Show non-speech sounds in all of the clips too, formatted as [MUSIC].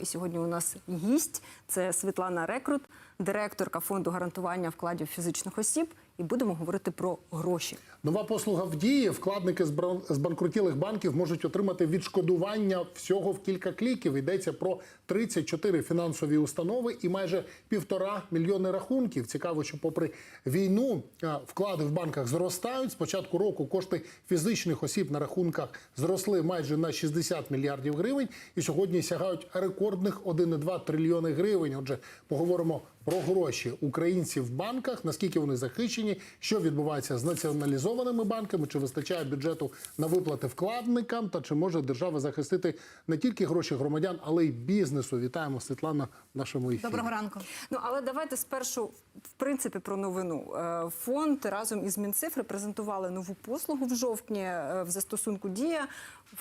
І сьогодні у нас гість це Світлана Рекрут, директорка фонду гарантування вкладів фізичних осіб. І будемо говорити про гроші. Нова послуга в дії. Вкладники з банкрутілих банків можуть отримати відшкодування всього в кілька кліків. Йдеться про 34 фінансові установи і майже півтора мільйони рахунків. Цікаво, що попри війну вклади в банках зростають. З початку року кошти фізичних осіб на рахунках зросли майже на 60 мільярдів гривень і сьогодні сягають рекордних 1,2 трильйони гривень. Отже, поговоримо про гроші українців в банках, наскільки вони захищені, що відбувається з націоналізованими банками, чи вистачає бюджету на виплати вкладникам, та чи може держава захистити не тільки гроші громадян, але й бізнесу. Вітаємо Світлана в нашому ефірі. Доброго ранку. Ну але давайте спершу, в принципі, про новину. Е, Фонд разом із Мінцифри презентували нову послугу в жовтні е, в застосунку Дія.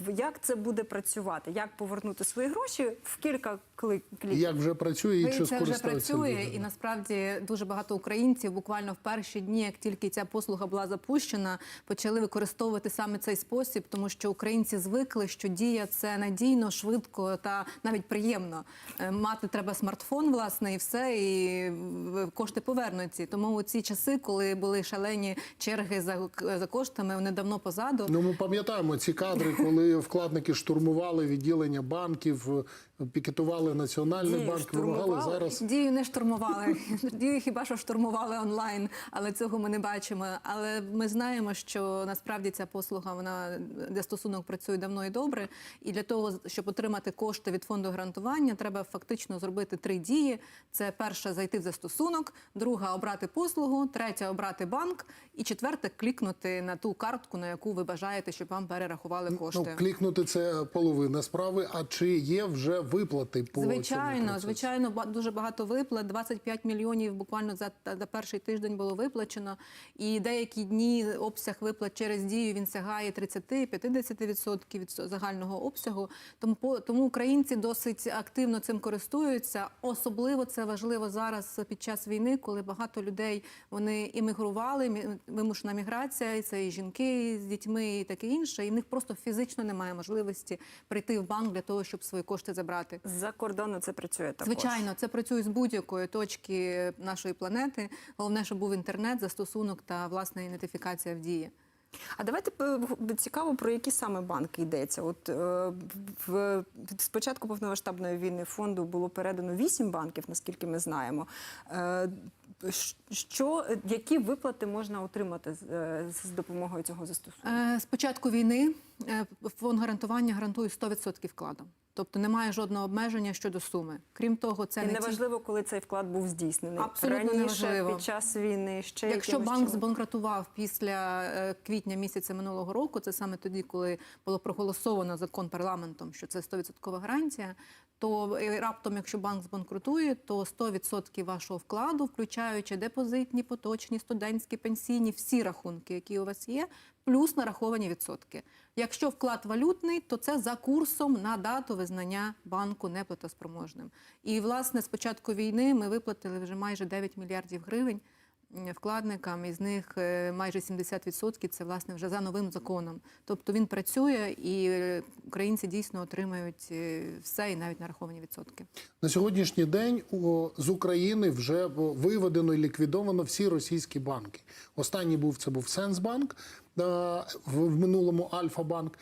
В- Як це буде працювати? Як повернути свої гроші в кілька кліків? як вже працює, і Ви чи це вже скористаються працює? І насправді дуже багато українців буквально в перші дні, як тільки ця послуга була запущена, почали використовувати саме цей спосіб, тому що українці звикли, що дія це надійно, швидко та навіть приємно. Е, Мати треба смартфон, власне, і все, і кошти повернуться. Тому у ці часи, коли були шалені черги за, за коштами, вони давно позаду. Ну, ми пам'ятаємо ці кадри, [LAUGHS] коли вкладники штурмували відділення банків, е, пікетували національний Дію банк, вимагали зараз. Дію не штурмували. [LAUGHS] Дію хіба що штурмували онлайн, але цього ми не бачимо. Але ми знаємо, що насправді ця послуга вона де стосунок працює давно і добре. І для того, щоб отримати кошти від фонду гарантування, треба фактично зробити три дії: це перша зайти в застосунок, друга обрати послугу, третя обрати банк, і четверта клікнути на ту картку, на яку ви бажаєте, щоб вам перерахували кошти. Ну, клікнути це половина справи. А чи є вже виплати по Звичайно, процесу? звичайно, дуже багато виплат. 25 мільйонів буквально за, за перший тиждень було виплачено. І деякі дні обсяг виплат через дію він сягає 30-50% від загального обсягу. Тому по тому українці досить активно цим користуються. Особливо це важливо зараз під час війни, коли багато людей вони іммігрували. мі- Вимушена міграція, і це і жінки з дітьми, і таке інше. І в них просто фізично немає можливості прийти в банк для того, щоб свої кошти забрати. За кордону це працює також. Звичайно, це працює з будь-якої точки нашої планети. Головне, щоб був інтернет, застосунок та власне ідентифікація в дії. А давайте е, цікаво, про які саме банки йдеться. От е, в з початку повномасштабної війни фонду було передано вісім банків, наскільки ми знаємо. Е, Що які виплати можна отримати з, е, з допомогою цього застосунку? Е, З початку війни е, фонд гарантування гарантує 100% вкладу. Тобто немає жодного обмеження щодо суми. Крім того, це І не ті- неважливо, коли цей вклад був здійснений. Абсолютно Раніше, неважливо. під час війни, ще Якщо банк чином? збанкрутував після е, квітня місяця минулого року, це саме тоді, коли було проголосовано закон парламентом, що це 100% гарантія. То е, раптом, якщо банк збанкрутує, то 100% вашого вкладу, включаючи депозитні, поточні, студентські, пенсійні, всі рахунки, які у вас є, плюс нараховані відсотки. Якщо вклад валютний, то це за курсом на дату визнання банку неплатоспроможним. І власне з початку війни ми виплатили вже майже 9 мільярдів гривень вкладникам, із них е, майже 70% це власне вже за новим законом. Тобто він працює, і е, українці дійсно отримають е, все і навіть нараховані відсотки. На сьогоднішній день з України вже виведено і ліквідовано всі російські банки. Останній був це був Сенсбанк, в минулому Альфа-банк.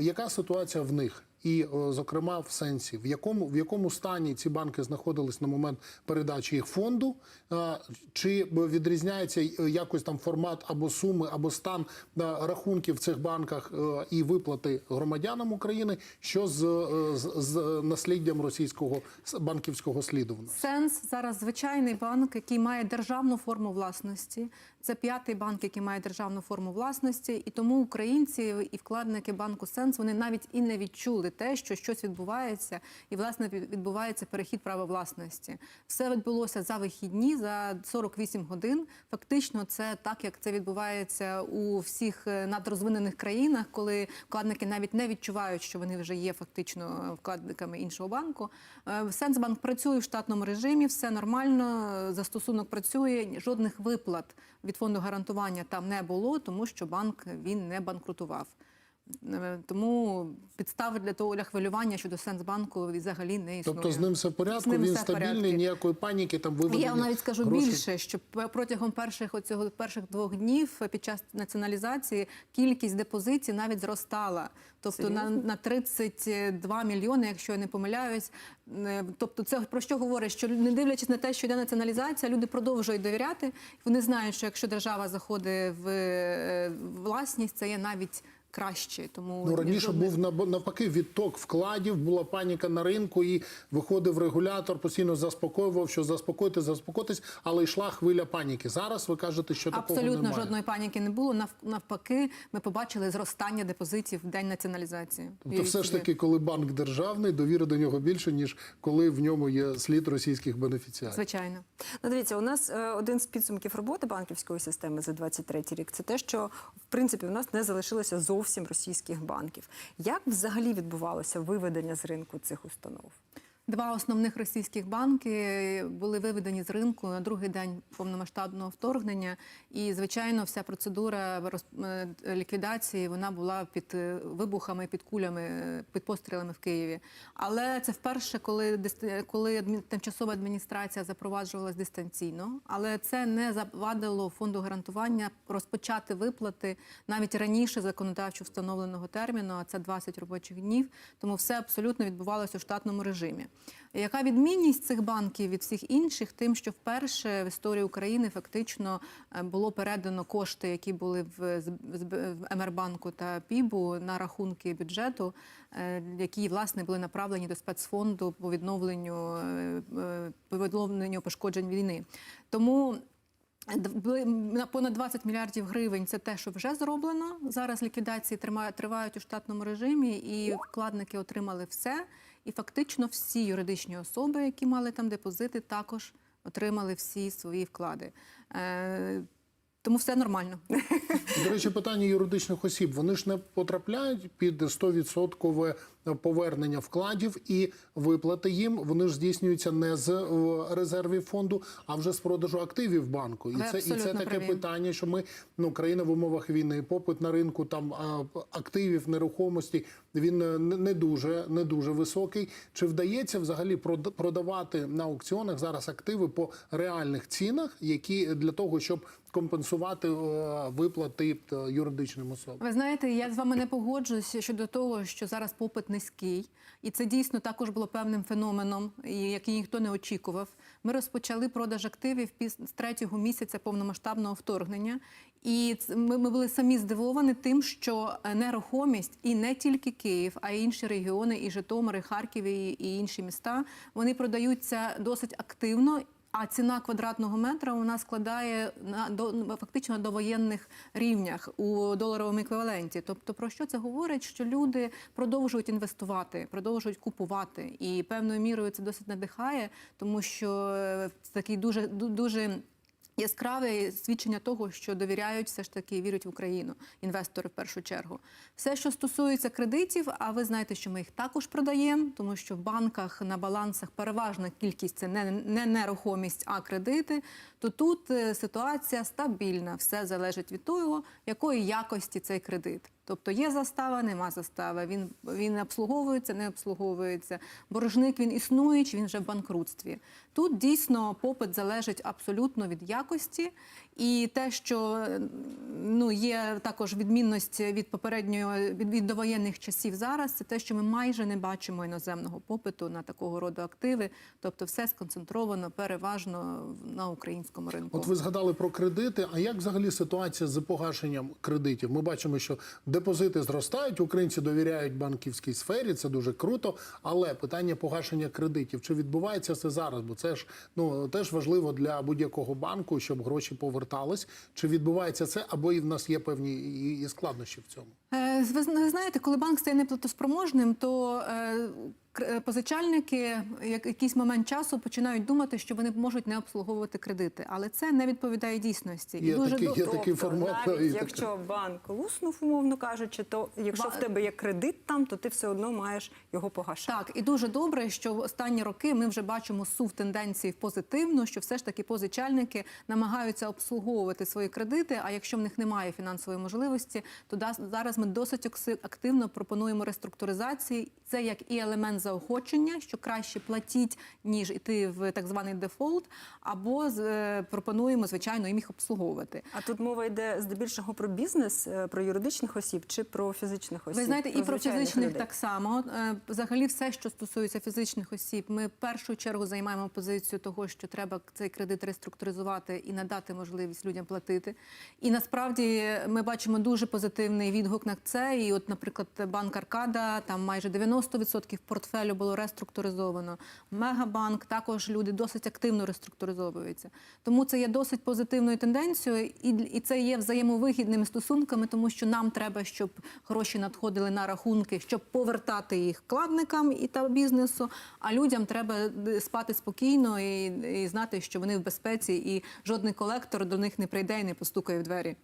Яка ситуація в них? І, зокрема, в сенсі, в якому, в якому стані ці банки знаходились на момент передачі їх фонду? Чи відрізняється е, якось там формат або суми, або стан рахунків в цих банках е, і виплати громадянам України? Що з, е, з, з насліддям російського банківського сліду в нас? Сенс зараз звичайний банк, який має державну форму власності. Це п'ятий банк, який має державну форму власності, і тому українці і вкладники банку Сенс вони навіть і не відчули те, що щось відбувається, і власне відбувається перехід права власності. Все відбулося за вихідні, за 48 годин. Фактично, це так, як це відбувається у всіх е, надрозвинених країнах, коли вкладники навіть не відчувають, що вони вже є фактично вкладниками іншого банку. Е, Сенсбанк працює в штатному режимі, все нормально, е, застосунок працює, жодних виплат від фонду гарантування там не було, тому що банк він не банкрутував. Е, Тому підстави для того для хвилювання щодо Сенсбанку взагалі не існує. Тобто з ним все в порядку, ним він все стабільний, порядку. ніякої паніки там виведення. Я навіть скажу грошей. більше, що протягом перших оцього перших двох днів під час націоналізації кількість депозитів навіть зростала. Тобто на, Серйозно? на 32 мільйони, якщо я не помиляюсь. Е, Тобто, це про що говорить? Що не дивлячись на те, що йде націоналізація, люди продовжують довіряти. Вони знають, що якщо держава заходить в е, власність, це є навіть краще. Тому Ну, раніше жодних- був навпаки відток вкладів, була паніка на ринку, і виходив регулятор, постійно заспокоював, що заспокойтесь, заспокойтесь, але йшла хвиля паніки. Зараз ви кажете, що такого Абсолютно немає. жодної паніки не було. Нав- Навпаки, ми побачили зростання депозитів в день націоналізації. Тобто, Уявіть все ж таки, коли банк державний, довіри до нього більше, ніж коли в ньому є слід російських бенефіціарів. звичайно. Ну, дивіться, у нас е, один з підсумків роботи банківської системи за 23 рік це те, що в принципі у нас не залишилося зовсім російських банків. Як взагалі відбувалося виведення з ринку цих установ? Два основних російських банки були виведені з ринку на другий день повномасштабного вторгнення. І, звичайно, вся процедура е, ліквідації вона була під е, вибухами, під кулями, під пострілами в Києві. Але це вперше, коли коли тимчасова адміністрація запроваджувалась дистанційно. Але це не завадило фонду гарантування розпочати виплати навіть раніше законодавчо встановленого терміну, а це 20 робочих днів. Тому все абсолютно відбувалося у штатному режимі. Яка відмінність цих банків від всіх інших? Тим, що вперше в історії України фактично е, було передано кошти, які були в, МРБанку та ПІБу на рахунки бюджету, е, які власне були направлені до спецфонду по відновленню е, по відновленню пошкоджень війни. Тому на понад 20 мільярдів гривень. Це те, що вже зроблено. Зараз ліквідації тривають у штатному режимі, і вкладники отримали все. І фактично всі юридичні особи, які мали там депозити, також отримали всі свої вклади. Е, тому все нормально. До речі, питання юридичних осіб. Вони ж не потрапляють під 100% повернення вкладів і виплати їм. Вони ж здійснюються не з е, резервів фонду, а вже з продажу активів банку. І Ви це і це таке праві. питання, що ми ну країна в умовах війни, попит на ринку там активів, нерухомості він е, не не дуже не дуже високий. Чи вдається взагалі прод- продавати на аукціонах зараз активи по реальних цінах, які для того, щоб компенсувати е, виплати юридичним особам? Ви знаєте, я з вами не погоджуюся щодо того, що зараз попит низький, і це дійсно також було певним феноменом, який ніхто не очікував. Ми розпочали продаж активів з третього місяця повномасштабного вторгнення, і ми, були самі здивовані тим, що нерухомість і не тільки Київ, а й інші регіони, і Житомир, і Харків, і інші міста, вони продаються досить активно. А ціна квадратного метра нас складає на до фактично до воєнних рівнях у доларовому еквіваленті. Тобто, про що це говорить? Що люди продовжують інвестувати, продовжують купувати, і певною мірою це досить надихає, тому що е, такий дуже дуже. Яскраве свідчення того, що довіряють все ж таки вірять в Україну інвестори в першу чергу. Все, що стосується кредитів, а ви знаєте, що ми їх також продаємо, тому що в банках на балансах переважна кількість це не, не нерухомість, а кредити. То тут е, ситуація стабільна. Все залежить від того, якої якості цей кредит. Тобто є застава, нема застави. Він, він обслуговується, не обслуговується. Боржник він існує, чи він вже в банкрутстві. Тут дійсно попит залежить абсолютно від якості, і те, що ну є також відмінність від попередньої від, від довоєнних часів зараз, це те, що ми майже не бачимо іноземного попиту на такого роду активи. Тобто, все сконцентровано переважно на українському ринку. От ви згадали про кредити. А як взагалі ситуація з погашенням кредитів? Ми бачимо, що депозити зростають, українці довіряють банківській сфері, це дуже круто. Але питання погашення кредитів чи відбувається це зараз? Бо це ж ну теж важливо для будь-якого банку, щоб гроші повертались. Чи відбувається це, або і в нас є певні і- складнощі в цьому? Е, Ви знаєте, коли банк стає неплатоспроможним, то е, позичальники як якийсь момент часу починають думати, що вони можуть не обслуговувати кредити, але це не відповідає дійсності. Є такий- до- є такий формат, навіть і так. якщо банк луснув, умовно кажучи, то якщо Ба- в тебе є кредит там, то ти все одно маєш його погашати. Так, і дуже добре, що в останні роки ми вже бачимо сув тенденції в позитивну, що все ж таки позичальники намагаються обслуговувати свої кредити. А якщо в них немає фінансової можливості, то зараз ми досить активно пропонуємо реструктуризації. Це як і елемент заохочення, що краще платіть, ніж іти в так званий дефолт, або е, пропонуємо звичайно їм їх обслуговувати. А тут мова йде здебільшого про бізнес, е, про юридичних осіб чи про фізичних осіб? Ви знаєте, і про фізичних людей? так само. Е, Взагалі, все, що стосується фізичних осіб, ми в першу чергу займаємо позицію того, що треба цей кредит реструктуризувати і надати можливість людям платити. І насправді ми бачимо дуже позитивний відгук на це. І, от, наприклад, банк Аркада там майже 90% портфелю було реструктуризовано. Мегабанк також люди досить активно реструктуризовуються. Тому це є досить позитивною тенденцією, і, і це є взаємовигідними стосунками, тому що нам треба, щоб гроші надходили на рахунки, щоб повертати їх вкладникам і та бізнесу. А людям треба е, спати спокійно і, і знати, що вони в безпеці, і жодний колектор до них не прийде і не постукає в двері.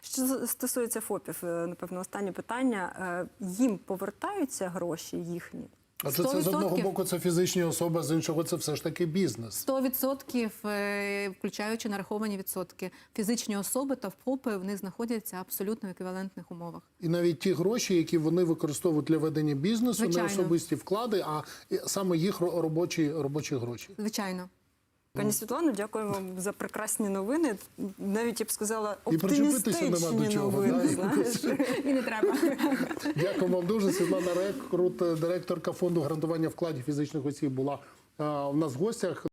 Що стосується ФОПів, е, напевно, останнє питання. Е, Їм повертаються гроші їхні? А це, це з одного боку це фізичні особи, з іншого це все ж таки бізнес. 100%, е, включаючи нараховані відсотки, фізичні особи та ФОПи вони знаходяться абсолютно в еквівалентних умовах. І навіть ті гроші, які вони використовують для ведення бізнесу, не особисті вклади, а саме їх робочі, робочі гроші. Звичайно. Пані Світлано, дякую вам за прекрасні новини. Навіть я б сказала, оптимістичні чого. новини. да, знаєш. І не треба. Дякую вам дуже. Світлана Рекрут, директорка фонду гарантування вкладів фізичних осіб, була е, у нас в гостях.